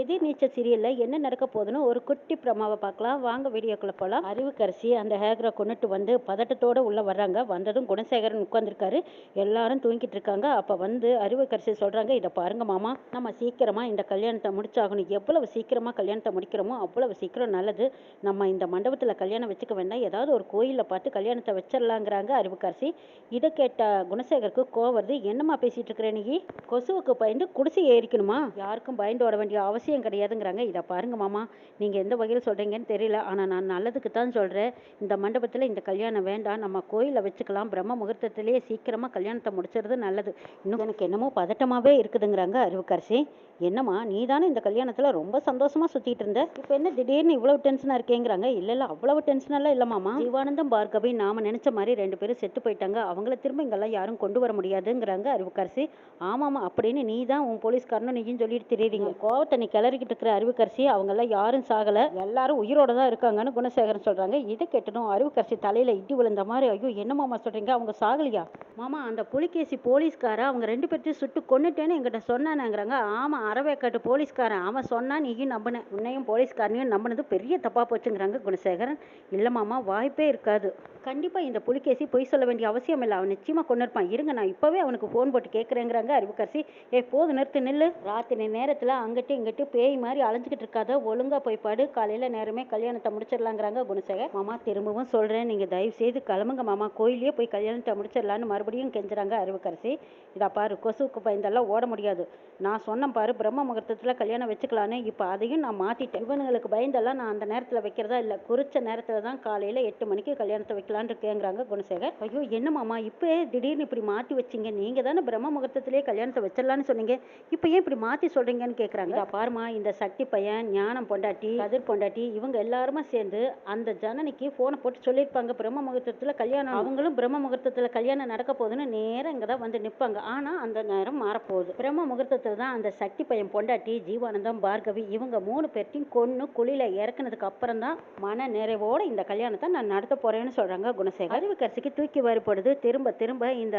எதிர் நீச்சல் சீரியலில் என்ன நடக்க போகுதுன்னு ஒரு குட்டி பிரமாவை பார்க்கலாம். வாங்க வீடியோக்குள்ளே போகலாம் அறிவுக்கரசி அந்த ஹேக்கரை கொண்டுட்டு வந்து பதட்டத்தோடு உள்ளே வர்றாங்க. வந்ததும் குணசேகரன் உட்காந்துருக்காரு எல்லாரும் தூங்கிட்டு இருக்காங்க. அப்போ வந்து அறிவுக்கரசி சொல்கிறாங்க இதை பாருங்க மாமா நம்ம சீக்கிரமாக இந்த கல்யாணத்தை முடிச்சாகணும். எவ்வளவு சீக்கிரமாக கல்யாணத்தை முடிக்கிறோமோ அவ்வளவு சீக்கிரம் நல்லது. நம்ம இந்த மண்டபத்தில் கல்யாணம் வச்சுக்க வேண்டாம். ஏதாவது ஒரு கோயிலில் பார்த்து கல்யாணத்தை வச்சிடலாங்கிறாங்க அறிவுக்கரசி. இதை கேட்ட குணசேகருக்கு கோவருது வருது. என்னம்மா பேசிட்டு இருக்கிறேன் நீ? கொசுவுக்கு பயந்து குடிசை ஏறிக்கணுமா யாருக்கும் பயந்து ஓட வேண்டிய அவசியம் கிடையாதுங்கிறாங்க. இதை பாருங்க மாமா நீங்கள் எந்த வகையில் சொல்கிறீங்கன்னு தெரியல. ஆனால் நான் நல்லதுக்கு தான் சொல்கிறேன் இந்த மண்டபத்தில் இந்த கல்யாணம் வேண்டாம். நம்ம கோயிலில் வச்சுக்கலாம். பிரம்ம முகூர்த்தத்திலேயே சீக்கிரமாக கல்யாணத்தை முடிச்சிறது நல்லது. இன்னும் எனக்கு என்னமோ பதட்டமாகவே இருக்குதுங்கிறாங்க அறிவுக்கரசி என்னம்மா நீ தானே இந்த கல்யாணத்தில் ரொம்ப சந்தோஷமாக சுற்றிட்டு இருந்த? இப்போ என்ன திடீர்னு இவ்வளவு டென்ஷனாக இருக்கேங்கிறாங்க? இல்லை இல்லை அவ்வளவு டென்ஷனெல்லாம் இல்லைமாமா சிவானந்தம் ஜீவானந்தம் பார்கவி நாம நினச்ச மாதிரி ரெண்டு பேரும் செத்து போயிட்டாங்க. அவங்கள திரும்ப இங்கெல்லாம் யாரும் கொண்டு வர முடியாதுங்கிறாங்க அறிவுக்கரசி ஆமாம்மா அப்படின்னு நீ தான் உன் போலீஸ்காரனும் நீயும் சொல்லிட்டு தெரியுறீங்க. கோவத்தை நீ கிளறிக்கிட்டு இருக்கிற அறிவுக்கரசி அவங்கெல்லாம் யாரும் சாகலை. எல்லாரும் உயிரோட தான் இருக்காங்கன்னு குணசேகரன் சொல்கிறாங்க இதை கேட்டதும் அறிவுக்கரசி தலையில் இடி விழுந்த மாதிரி ஐயோ என்ன மாமா சொல்கிறீங்க அவங்க சாகலையா? மாமா அந்த புலிகேசி போலீஸ்கார அவங்க ரெண்டு பேர்த்தையும் சுட்டு கொன்னுட்டேன்னு என்கிட்ட சொன்னானேங்கிறாங்க. ஆமாம் அறவேக்காட்டு போலீஸ்காரன். அவன் சொன்னா நீயும் நம்பின. உன்னையும் போலீஸ்காரனையும் நம்பினது பெரிய தப்பா போச்சுங்கிறாங்க குணசேகரன். இல்லை மாமா வாய்ப்பே இருக்காது. கண்டிப்பாக இந்த புலிகேசி பொய் சொல்ல வேண்டிய அவசியம் இல்லை. அவன் நிச்சயமாக கொண்டு இருப்பான் இருங்க நான் இப்போவே அவனுக்கு ஃபோன் போட்டு கேட்குறேங்கிறாங்க அறிவுக்கரசி ஏ போது நிறுத்து நில்லு. ராத்திரி நேரத்தில் அங்கிட்டு இங்கிட்டு பேய் மாதிரி அலைஞ்சிக்கிட்டு இருக்காத ஒழுங்கா போய் பாடு. காலையில் நேரமே கல்யாணத்தை முடிச்சிடலாங்கிறாங்க குணசேகர். மாமா திரும்பவும் சொல்கிறேன் நீங்கள் தயவு செய்து கிளம்புங்க மாமா. கோயிலே போய் கல்யாணத்தை முடிச்சிடலான்னு மறுபடியும் கெஞ்சுறாங்க அறிவுக்கரசி இதா பாரு கொசுவுக்கு பயந்தெல்லாம் ஓட முடியாது. நான் சொன்னேன் பாரு பிரம்ம முகூர்த்தத்தில் கல்யாணம் வச்சுக்கலான்னு. இப்போ அதையும் நான் மாற்றிட்டேன் இவனுங்களுக்கு பயந்தெல்லாம் நான் அந்த நேரத்தில் வைக்கிறதா இல்லை. குறிச்ச நேரத்தில் தான் காலையில் எட்டு மணிக்கு கல்யாணத்தை வைக்கலான்னு இருக்கேங்கிறாங்க குணசேகர். ஐயோ என்ன மாமா? இப்போ திடீர்னு இப்படி மாற்றி வச்சிங்க. நீங்கள் தானே பிரம்ம முகூர்த்தத்திலே கல்யாணத்தை வச்சிடலான்னு சொன்னீங்க. இப்போ ஏன் இப்படி மாற்றி சொல்கிறீங்கன்னு கேட்குறாங்க பாரு பாருமா இந்த சக்தி பையன் ஞானம் பொண்டாட்டி கதிர் பொண்டாட்டி இவங்க எல்லாருமே சேர்ந்து அந்த ஜனனிக்கு ஃபோனை போட்டு சொல்லியிருப்பாங்க. பிரம்ம முகூர்த்தத்தில் கல்யாணம் அவங்களும் பிரம்ம முகூர்த்தத்தில் கல்யாணம் நடக்க போகுதுன்னு நேரம் இங்கே தான் வந்து நிற்பாங்க ஆனால் அந்த நேரம் மாறப்போகுது. பிரம்ம முகூர்த்தத்தில் தான் அந்த சக்தி பையன் பொண்டாட்டி ஜீவானந்தம் பார்கவி இவங்க மூணு பேர்த்தையும் கொன்று குழியில இறக்குனதுக்கு அப்புறம் தான் மன நிறைவோட இந்த கல்யாணத்தை நான் நடத்த போறேன்னு சொல்றாங்க குணசேகர். அறிவுக்கரசிக்கு தூக்கி வாரிப்படுது. திரும்ப திரும்ப இந்த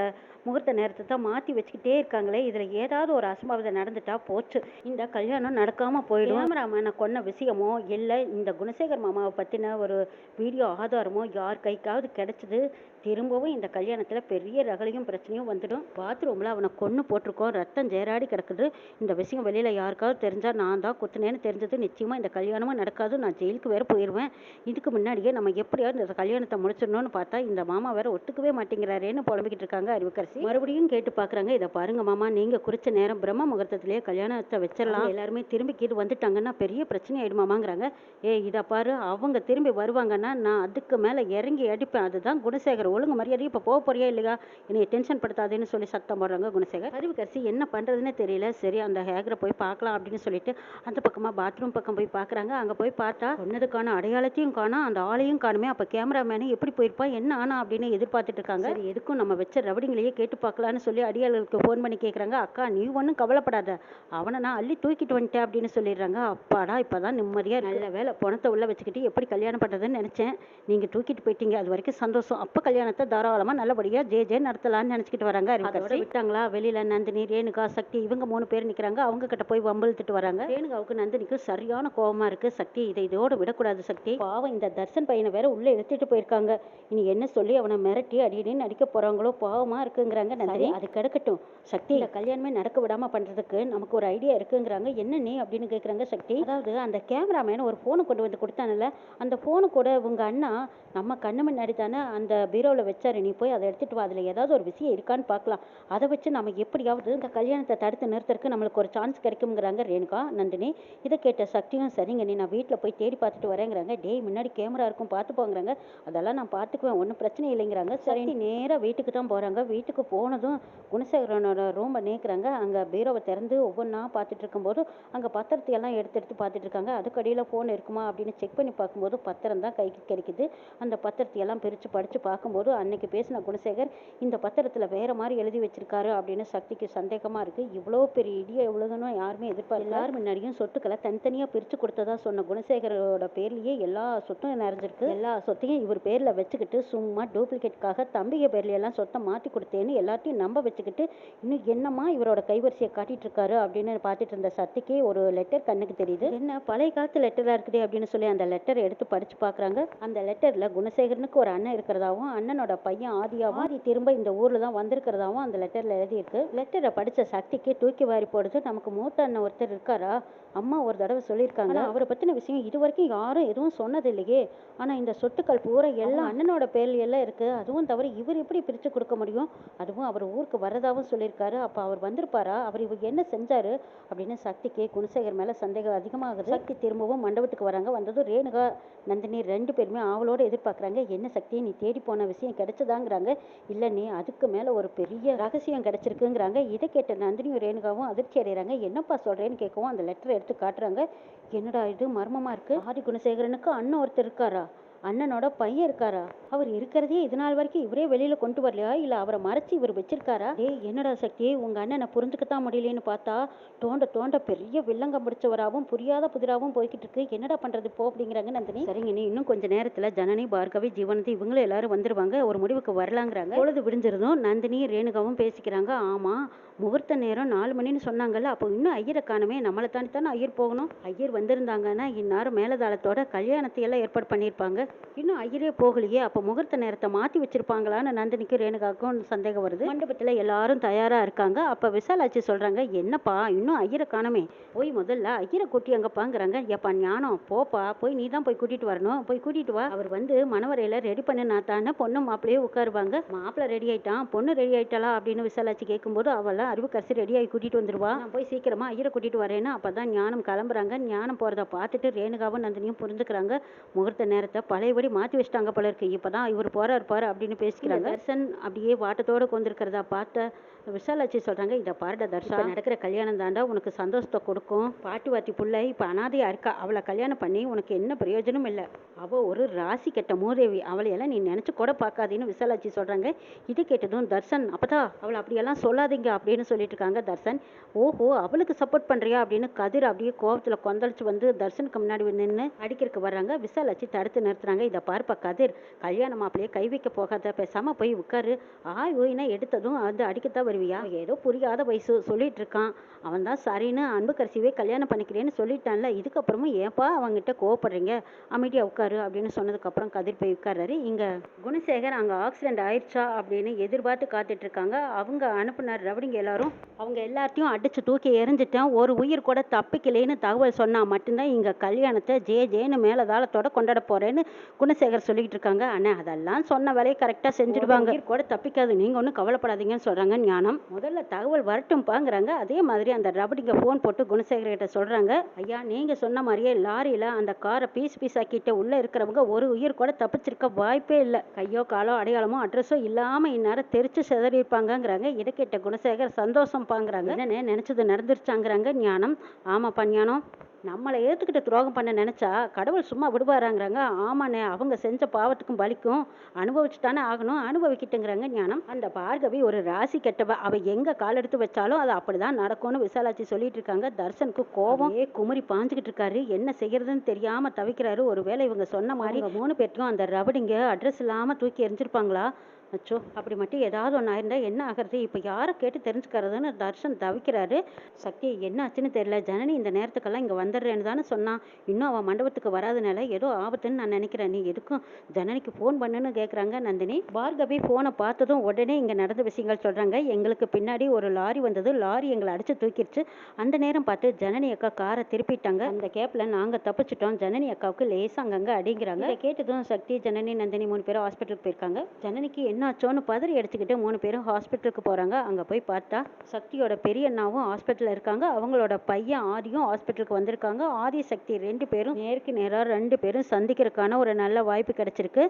முகூர்த்த நேரத்தை தான் மாற்றி வச்சுக்கிட்டே இருக்காங்களே. இதில் ஏதாவது ஒரு அசம்பாவிதம் நடந்துட்டா போச்சு. இந்த கல்யாணம் நடக்காம போயிடும். கேமராமேனை கொன்ன விஷயமோ இல்லை இந்த குணசேகர் மாமாவை பற்றின ஒரு வீடியோ ஆதாரமோ யார் கைக்காவது கிடைச்சது திரும்பவும் இந்த கல்யாணத்தில் பெரிய ரகளையும் பிரச்சனையும் வந்துடும். பாத்ரூமில் அவனை கொன்று போட்டிருக்கோம். ரத்தம் ஜேராடி கிடக்குது. இந்த விஷயம் வெளியில் யாருக்காவது தெரிஞ்சால் நான் தான் குத்துனேன்னு தெரிஞ்சது. நிச்சயமாக இந்த கல்யாணமும் நடக்காது. நான் ஜெயிலுக்கு வேற போயிடுவேன் இதுக்கு முன்னாடியே நம்ம எப்படியாவது இந்த கல்யாணத்தை முடிச்சிடணும்னு பார்த்தா இந்த மாமா வேற ஒத்துக்கவே மாட்டேங்கிறாரேன்னு புலம்பிக்கிட்டு இருக்காங்க அறிவுக்கரசி மறுபடியும் கேட்டு பார்க்குறாங்க இதை பாருங்க மாமா. நீங்கள் குறிச்ச நேரம் பிரம்ம முகூர்த்தத்திலேயே கல்யாணத்தை வச்சிடலாம். எல்லாருமே திரும்பி கீது வந்துட்டாங்கன்னா பெரிய பிரச்சனை ஆயிடுமாமாங்கிறாங்க. ஏ இதை பாரு அவங்க திரும்பி வருவாங்கன்னா நான் அதுக்கு மேலே இறங்கி அடிப்பேன். அதுதான் குணசேகர். ஒழுங்கு மரியாதையும் இப்போ போக போறியா இல்லையா? என்னை டென்ஷன் படுத்தாதேன்னு சொல்லி சத்தம் போடுறாங்க குணசேகர். அறிவுக்கரசி என்ன பண்ணுறதுன்னு தெரியல. சரி அந்த ஹேகரை போய் பார்க்கலாம் அப்படின்னு சொல்லிட்டு அந்த பக்கமாக பாத்ரூம் பக்கம் போய் பார்க்குறாங்க. அங்கே போய் பார்த்தா சொன்னதுக்கான அடையாளத்தையும் காணும் அந்த ஆளையும் காணுமே. அப்போ கேமராமேனு எப்படி போயிருப்பா? என்ன ஆனா அப்படின்னு எதிர்பார்த்துட்டு இருக்காங்க. சரி எதுக்கும் நம்ம வச்ச ரவடிங்களையே கேட்டு பார்க்கலான்னு சொல்லி அடியாளர்களுக்கு ஃபோன் பண்ணி கேட்குறாங்க அக்கா நீ ஒன்றும் கவலைப்படாத. அவனை நான் அள்ளி தூக்கிட்டு வந்துட்டேன். அப்படின்னு சொல்லிடுறாங்க. அப்பாடா இப்போதான் நிம்மதியாக நல்ல வேலை. பணத்தை உள்ள வச்சுக்கிட்டு எப்படி கல்யாணம் பண்ணுறதுன்னு நினச்சேன். நீங்கள் தூக்கிட்டு போயிட்டீங்க. அது வரைக்கும் சந்தோஷம். அப்போ கல்யாணத்தை தாராளமாக நல்லபடியாக ஜே ஜே நடத்தலாம்னு நினச்சிக்கிட்டு வராங்க. அதோட விட்டாங்களா? வெளியில் நந்தினி ரேணுகா சக்தி இவங்க மூணு பேர் நிற்கிறாங்க அவங்க கிட்ட போய் வம்பிழுத்துட்டு வராங்க. ரேணுகாவுக்கு நந்தினிக்கு சரியான கோவமா இருக்கு. சக்தி இதை இதோட விடக்கூடாது சக்தி. பாவம் இந்த தர்சன் பையனை வேற உள்ள இழுத்துட்டு போயிருக்காங்க. இனி என்ன சொல்லி அவனை மிரட்டி அடியடின்னு நடிக்க போறாங்களோ? பாவமா இருக்குங்கிறாங்க நந்தினி. அது கிடக்கட்டும் சக்தி கல்யாணமே நடக்க விடாம பண்றதுக்கு நமக்கு ஒரு ஐடியா இருக்குங்கிறாங்க. என்ன நீ அப்படின்னு கேக்குறாங்க சக்தி. அதாவது அந்த கேமராமேன் ஒரு ஃபோனை கொண்டு வந்து கொடுத்தானல அந்த ஃபோனு கூட உங்க அண்ணா நம்ம கண்ணு முன்னாடி தானே அந்த பீரோவில் வச்சாரு நீ போய் அதை எடுத்துட்டு வா. அதுல ஏதாவது ஒரு விஷயம் இருக்கான்னு பார்க்கலாம். அதை வச்சு நம்ம எப்படியாவது இந்த கல்யாணத்தை தடுத்து நிறுத்துறதுக்கு நம்மளுக்கு ஒரு சான்ஸ் கிடைக்குங்கிறாங்க ரேணுகா நந்தினி. இதை கேட்ட சக்தியும் சரிங்க நீ நான் வீட்டில் போய் தேடி பார்த்துட்டு வரேங்கிறாங்க. டேய் முன்னாடி கேமரா இருக்கும் பார்த்து போங்கிறாங்க. அதெல்லாம் நான் பார்த்துக்குவேன் ஒன்றும் பிரச்சனை இல்லைங்கிறாங்க. சரி நேராக வீட்டுக்கு தான் போகிறாங்க வீட்டுக்கு போனதும் குணசேகரனோட ரூமை நேக்குறாங்க. அங்கே பீரோவை திறந்து ஒவ்வொன்றா பார்த்துட்டு இருக்கும்போது அங்கே பத்திரத்தையெல்லாம் எடுத்து எடுத்து பார்த்துட்டு இருக்காங்க அதுக்கடியில் ஃபோன் இருக்குமா அப்படின்னு செக் பண்ணி பார்க்கும்போது பத்திரம் தான் கைக்கு கிடைக்குது. அந்த பத்திரத்தையெல்லாம் பிரித்து படித்து பார்க்கும்போது அன்னைக்கு பேசின குணசேகர் இந்த பத்திரத்தில் வேறு மாதிரி எழுதி வச்சிருக்காரு அப்படின்னு சக்திக்கு சந்தேகமாக இருக்குது இவ்வளோ பெரிய இடியை விழுகணும் யாருமே எதிர்பார்க்கல. எல்லாரும் முன்னாடியும் சொத்துக்களை தனித்தனியாக பிரித்து கொடுத்ததா சொன்ன குணசேகரோட பேர்லேயே எல்லா சொத்தும் நிறைஞ்சிருக்கு. எல்லா சொத்தையும் இவர் பேரில் வச்சுக்கிட்டு சும்மா டூப்ளிகேட்காக தம்பிகை பேர்லையெல்லாம் சொத்தை மாற்றி கொடுத்தேன்னு எல்லாத்தையும் நம்ப வச்சுக்கிட்டு இன்னும் என்னம்மா இவரோட கைவரிசையை காட்டிட்டு இருக்காரு அப்படின்னு பார்த்துட்டு இருந்த சக்திக்கே ஒரு லெட்டர் கண்ணுக்கு தெரியுது. என்ன பழைய காலத்து லெட்டராக இருக்குதே அப்படின்னு சொல்லி அந்த லெட்டரை எடுத்து படிச்சு பார்க்குறாங்க அந்த லெட்டரில் குணசேகரனுக்கு ஒரு அண்ணன் இருக்கிறதாவும் அண்ணனோட பையன் ஆதியாவும் ஆதி திரும்ப இந்த ஊரில் தான் வந்திருக்கிறதாவும் அந்த லெட்டரில் எழுதியிருக்கு. லெட்டரை படித்த சக்திக்கு தூக்கி வாரி போடுது. நமக்கு மூத்த அண்ணன் ஒருத்தர் இருக்காரா? அம்மா ஒரு தடவை சொல்லியிருக்காங்க. அவரை பற்றின விஷயம் இது வரைக்கும் யாரும் எதுவும் சொன்னது இல்லையே ஆனால் இந்த சொத்துக்கள் பூரா எல்லாம் அண்ணனோட பேர்ல எல்லாம் இருக்கு. அதுவும் தவிர இவர் எப்படி பிரித்து கொடுக்க முடியும்? அதுவும் அவர் ஊருக்கு வரதாவும் சொல்லியிருக்காரு. அப்போ அவர் வந்திருப்பாரா? அவர் இவர் என்ன செஞ்சாரு? அப்படின்னு சக்திக்கு குணசேகர் மேலே சந்தேகம் அதிகமாகுது. சக்தி திரும்பவும் மண்டபத்துக்கு வராங்க. வந்ததும் ரேணுகா நந்தினி ரெண்டு பேருமே ஆவலோடு எதிர்பார்க்குறாங்க. என்ன சக்தியை நீ தேடி போன விஷயம் கிடைச்சதாங்கிறாங்க. இல்லை நீ அதுக்கு மேலே ஒரு பெரிய ரகசியம் கிடைச்சிருக்குங்கிறாங்க. இதை கேட்ட நந்தினியும் ரேணுகாவும் அதிர்ச்சி அடைகிறாங்க என்னப்பா சொல்கிறேன்னு கேட்கவும் அந்த லெட்டரை எடுத்து காட்டுறாங்க. என்னடா இது? மர்மமாக இருக்குது ஆதி குணசேகரனுக்கு அண்ணன் ஒருத்தர் இருக்காரா? அண்ணனோட பையன் இருக்காரா? அவர் இருக்கிறதே இது நாள் வரைக்கும் இவரே வெளியில கொண்டு வரலையா? இல்ல அவரை மறைச்சு இவர் வச்சிருக்காரா? ஏ என்னடா சக்தி? உங்க அண்ணனை புரிஞ்சுக்கத்தான் முடியலன்னு பார்த்தா தோண்ட தோண்ட பெரிய வில்லங்கம் பிடிச்சவராகவும் புரியாத புதிராகவும் போய்கிட்டு இருக்கு. என்னடா பண்றது? போ அப்படிங்கிறாங்க நந்தினி. சரிங்க நீ இன்னும் கொஞ்ச நேரத்துல ஜனனி பார்கவி ஜீவனதி இவங்களும் எல்லாரும் வந்துருவாங்க. ஒரு முடிவுக்கு வரலாங்கிறாங்க. பொழுது விடிஞ்சிருந்தும் நந்தினி ரேணுகாவும் பேசிக்கிறாங்க. ஆமா முகூர்த்த நேரம் நாலு மணின்னு சொன்னாங்கல்ல அப்போ இன்னும் ஐயரை காணுமே. நம்மளை தாண்டி தானே ஐயர் போகணும். ஐயர் வந்திருந்தாங்கன்னா இந்நேரம் மேலதாளத்தோட கல்யாணத்தை எல்லாம் ஏற்பாடு பண்ணியிருப்பாங்க. இன்னும் ஐயரே போகலையே அப்போ முகூர்த்த நேரத்தை மாற்றி வச்சிருப்பாங்களான்னு நந்தினிக்கும் ரேணுகாவுக்கும் சந்தேகம் வருது. மண்டபத்தில் எல்லாரும் தயாராக இருக்காங்க. அப்போ விசாலாட்சி சொல்கிறாங்க என்னப்பா இன்னும் ஐயரை காணமே. போய் முதல்ல ஐயரை கூட்டி அங்கப்பாங்கிறாங்க. ஏப்பா ஞானம் போப்பா போய் நீ தான் போய் கூட்டிட்டு வரணும். போய் கூட்டிட்டு வா. அவர் வந்து மணவரையில் ரெடி பண்ணினா தானே பொண்ணு மாப்பிள்ளையே உட்காருவாங்க. மாப்பிள்ளை ரெடி ஆயிட்டான். பொண்ணு ரெடி ஆயிட்டாளா? அப்படின்னு விசாலாட்சி கேட்கும்போது அவெல்லாம் அறிவு கரிசி ரெடி ஆகி கூட்டிட்டு வந்துருவா. நான் போய் சீக்கிரமா ஐயரை கூட்டிட்டு வரேன்னு. அப்பதான் ஞானம் கிளம்புறாங்க. ஞானம் போகிறத பார்த்துட்டு ரேணுகாவும் நந்தினியும் புரிஞ்சுக்கிறாங்க. முகூர்த்த நேரத்தை பழையபடி மாத்தி வச்சிட்டாங்க போல இருக்கு. இப்பதான் இவர் போறாரு பாரு அப்படின்னு பேசிக்கிறாங்க. தர்சன் அப்படியே வாட்டத்தோட கொண்டிருக்கிறதா பார்த்த விஷாலாட்சி சொல்றாங்க இதை பாருடா தர்ஷா நடக்கிற கல்யாணம் தாண்டா உனக்கு சந்தோஷத்தை கொடுக்கும். பாட்டி வாத்தி புள்ள இப்ப அனாதையா இருக்கா? அவளை கல்யாணம் பண்ணி உனக்கு என்ன பிரயோஜனம் இல்லை. அவ ஒரு ராசி கெட்ட மூதேவி. அவளையெல்லாம் நீ நினைச்சு கூட பார்க்காதீன்னு விசாலாட்சி சொல்றாங்க. இது கேட்டதும் தர்சன் அப்பதா அவளை அப்படியெல்லாம் சொல்லாதீங்க அப்படின்னு சொல்லிட்டு இருக்காங்க தர்சன் ஓஹோ அவளுக்கு சப்போர்ட் பண்றியா? அப்படின்னு கதிர் அப்படியே கோபத்துல கொந்தளிச்சு வந்து தர்சனுக்கு முன்னாடி நின்று அடிக்கிறதுக்கு வர்றாங்க. விசாலாட்சி தடுத்து நிறுத்துறாங்க இதை பார்ப்பா கதிர் கல்யாண மாப்பிள்ளையே கை வைக்க போகாத பேசாமல் போய் உட்காரு. ஆய் ஓய்னா எடுத்ததும் வந்து அடிக்கத்தான் வருவியா? ஏதோ புரியாத வயசு சொல்லிட்டு இருக்கான். அவன் தான் சரின்னு அன்பு கரிசிவே கல்யாணம் பண்ணிக்கிறேன்னு சொல்லிட்டான்ல. இதுக்கப்புறமும் ஏப்பா அவங்ககிட்ட கோவப்படுறீங்க? அமைதியாக உட்காரு அப்படின்னு சொன்னதுக்கப்புறம் கதிர் போய் உட்கார்றாரு. இங்கே குணசேகர் அங்கே ஆக்சிடென்ட் ஆயிடுச்சா? அப்படின்னு எதிர்பார்த்து காத்துட்டு இருக்காங்க. அவங்க அனுப்புனர் ரவுடிங்க எல்லாரும். அவங்க எல்லாத்தையும் அடிச்சு தூக்கி எரிஞ்சிட்டேன் ஒரு உயிர் கூட தப்பிக்கலைன்னு தகவல் சொன்னால் மட்டும்தான் இங்கே கல்யாணத்தை ஜே ஜேன்னு மேலதாளத்தோட கொண்டாட போகிறேன்னு குணசேகர் சொல்லிக்கிட்டு இருக்காங்க. அண்ணா அதெல்லாம் சொன்ன வேலையை கரெக்டா செஞ்சுடுவாங்க. கூட தப்பிக்காது. நீங்க ஒன்றும் கவலைப்படாதீங்கன்னு சொல்றாங்க ஞானம். முதல்ல தகவல் வரட்டும்பாங்கிறாங்க. அதே மாதிரி அந்த ரபடிங்க ஃபோன் போட்டு குணசேகர் கிட்ட சொல்றாங்க. ஐயா நீங்க சொன்ன மாதிரியே லாரியில அந்த காரை பீஸ் பீஸ் ஆக்கிட்டு உள்ள இருக்கிறவங்க ஒரு உயிர் கூட தப்பிச்சிருக்க வாய்ப்பே இல்லை. கையோ காலோ அடையாளமோ அட்ரஸோ இல்லாம இந்நேரம் தெரிச்சு சிதறி இருப்பாங்கங்கிறாங்க இதை கேட்ட குணசேகர் சந்தோஷம் பாங்கிறாங்க என்னன்னு நினைச்சது நடந்துருச்சாங்கிறாங்க ஞானம். ஆமாப்பா ஞானம். நம்மளை ஏற்றுக்கிட்டு துரோகம் பண்ண நினைச்சா கடவுள் சும்மா விடுவாராங்கிறாங்க. ஆமாண்ணே அவங்க செஞ்ச பாவத்துக்கும் பலிக்கும். அனுபவிச்சு தானே ஆகணும். அனுபவிக்கிட்டுங்கிறாங்க ஞானம். அந்த பார்கவி ஒரு ராசி கெட்டவ. அவ எங்க கால் எடுத்து வச்சாலும் அது அப்படிதான் நடக்கும்னு விசாலாட்சி சொல்லிட்டு இருக்காங்க. தர்சனுக்கு கோபம். ஏ குமரி பாஞ்சுக்கிட்டு இருக்காரு. என்ன செய்யறதுன்னு தெரியாம தவிக்கிறாரு. ஒருவேளை இவங்க சொன்ன மாதிரி மூணு பேருக்கும் அந்த ரபடிங்க அட்ரஸ் இல்லாம தூக்கி எரிஞ்சிருப்பாங்களா அச்சோ அப்படி மட்டும் ஏதாவது ஒன்று ஆயிருந்தா என்ன ஆகிறது? இப்போ யாரை கேட்டு தெரிஞ்சுக்கிறதுன்னு தர்ஷன் தவிக்கிறாரு. சக்தி என்ன ஆச்சுன்னு தெரியல. ஜனனி இந்த நேரத்துக்கெல்லாம் இங்கே வந்துடுறேன்னு தானே சொன்னான். இன்னும் அவன் மண்டபத்துக்கு வராதனால ஏதோ ஆபத்துன்னு நான் நினைக்கிறேன். நீ எதுக்கும் ஜனனிக்கு ஃபோன் பண்ணுன்னு கேட்குறாங்க நந்தினி. பார்கவி ஃபோனை பார்த்ததும் உடனே இங்கே நடந்த விஷயங்கள் சொல்கிறாங்க எங்களுக்கு பின்னாடி ஒரு லாரி வந்தது. லாரி எங்களை அடித்து தூக்கிடுச்சு. அந்த நேரம் பார்த்து ஜனனி அக்கா காரை திருப்பிட்டாங்க. அந்த கேப்பில் நாங்கள் தப்பிச்சிட்டோம். ஜனனி அக்காவுக்கு லேசாக அங்கங்கே அடிங்கிறாங்க கேட்டதும் சக்தி ஜனனி நந்தினி மூணு பேரும் ஹாஸ்பிட்டலுக்கு போயிருக்காங்க. ஜனனிக்கு என்ன என்னாச்சோன்னு பதறி அடிச்சுக்கிட்டு மூணு பேரும் ஹாஸ்பிட்டலுக்கு போகிறாங்க அங்கே போய் பார்த்தா சக்தியோட பெரிய அண்ணாவும் ஹாஸ்பிட்டலில் இருக்காங்க. அவங்களோட பையன் ஆதியும் ஹாஸ்பிட்டலுக்கு வந்திருக்காங்க. ஆதி சக்தி ரெண்டு பேரும் நேருக்கு நேராக ரெண்டு பேரும் சந்திக்கிறதுக்கான ஒரு நல்ல வாய்ப்பு கிடைச்சிருக்கு.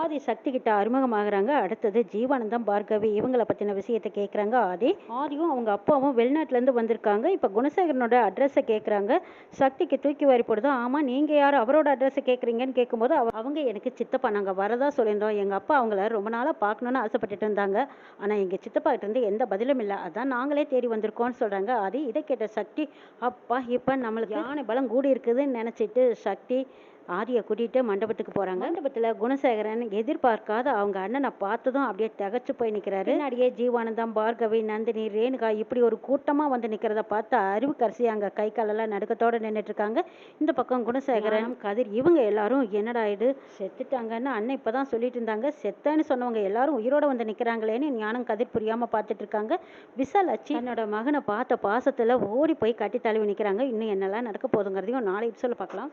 ஆதி சக்தி கிட்ட அறிமுகமாகறாங்க. அடுத்தது ஜீவானந்தம் பார்கவி இவங்களை பற்றின விஷயத்தை கேட்குறாங்க ஆதி. ஆதியும் அவங்க அப்பாவும் வெளிநாட்டிலேருந்து வந்திருக்காங்க. இப்போ குணசேகரனோட அட்ரஸை கேட்குறாங்க சக்திக்கு தூக்கி வாரி போடுது. ஆமாம் நீங்கள் யார் அவரோட அட்ரஸை கேட்குறீங்கன்னு கேட்கும்போது அவங்க எனக்கு சித்தப்பா நாங்கள் வரதா சொல்லியிருந்தோம். எங்கள் அப்பா அவங்கள ரொம்ப நாளாக பார்க்கணுன்னு ஆசைப்பட்டுட்டு இருந்தாங்க. ஆனால் எங்கள் சித்தப்பா கிட்ட இருந்து எந்த பதிலும் இல்லை. அதான் நாங்களே தேடி வந்திருக்கோம்னு சொல்கிறாங்க அது இதை கேட்ட சக்தி அப்பா இப்போ நம்மளுக்கு யானை பலம் கூடி இருக்குதுன்னு நினச்சிட்டு சக்தி ஆதியை கூட்டிகிட்டு மண்டபத்துக்கு போகிறாங்க மண்டபத்தில் குணசேகரன் எதிர்பார்க்காத அவங்க அண்ணனை பார்த்ததும் அப்படியே திகச்சு போய் நிற்கிறாரு பின்னாடியே ஜீவானந்தம் பார்கவி நந்தினி ரேணுகா இப்படி ஒரு கூட்டமாக வந்து நிற்கிறத பார்த்து அறிவுக்கரசி அங்கே கை காலெல்லாம் நடுக்கத்தோடு நின்றுட்டு இருக்காங்க. இந்த பக்கம் குணசேகரன் கதிர் இவங்க எல்லாரும் என்னடா இது? செத்துட்டாங்கன்னு அண்ணன் இப்போ தான் சொல்லிட்டு இருந்தாங்க. செத்தேன்னு சொன்னவங்க எல்லாரும் எல்லாரும் உயிரோட வந்து நிற்கிறாங்களேன்னு ஞானம் கதிர் புரியாமல் பார்த்துட்டு இருக்காங்க விசாலாச்சி தன்னோட மகனை பார்த்த பாசத்தில் ஓடி போய் கட்டி தழுவி நிற்கிறாங்க இன்னும் என்னெல்லாம் நடக்க போதுங்கிறதையும் நாளை சொல்ல பார்க்கலாம்.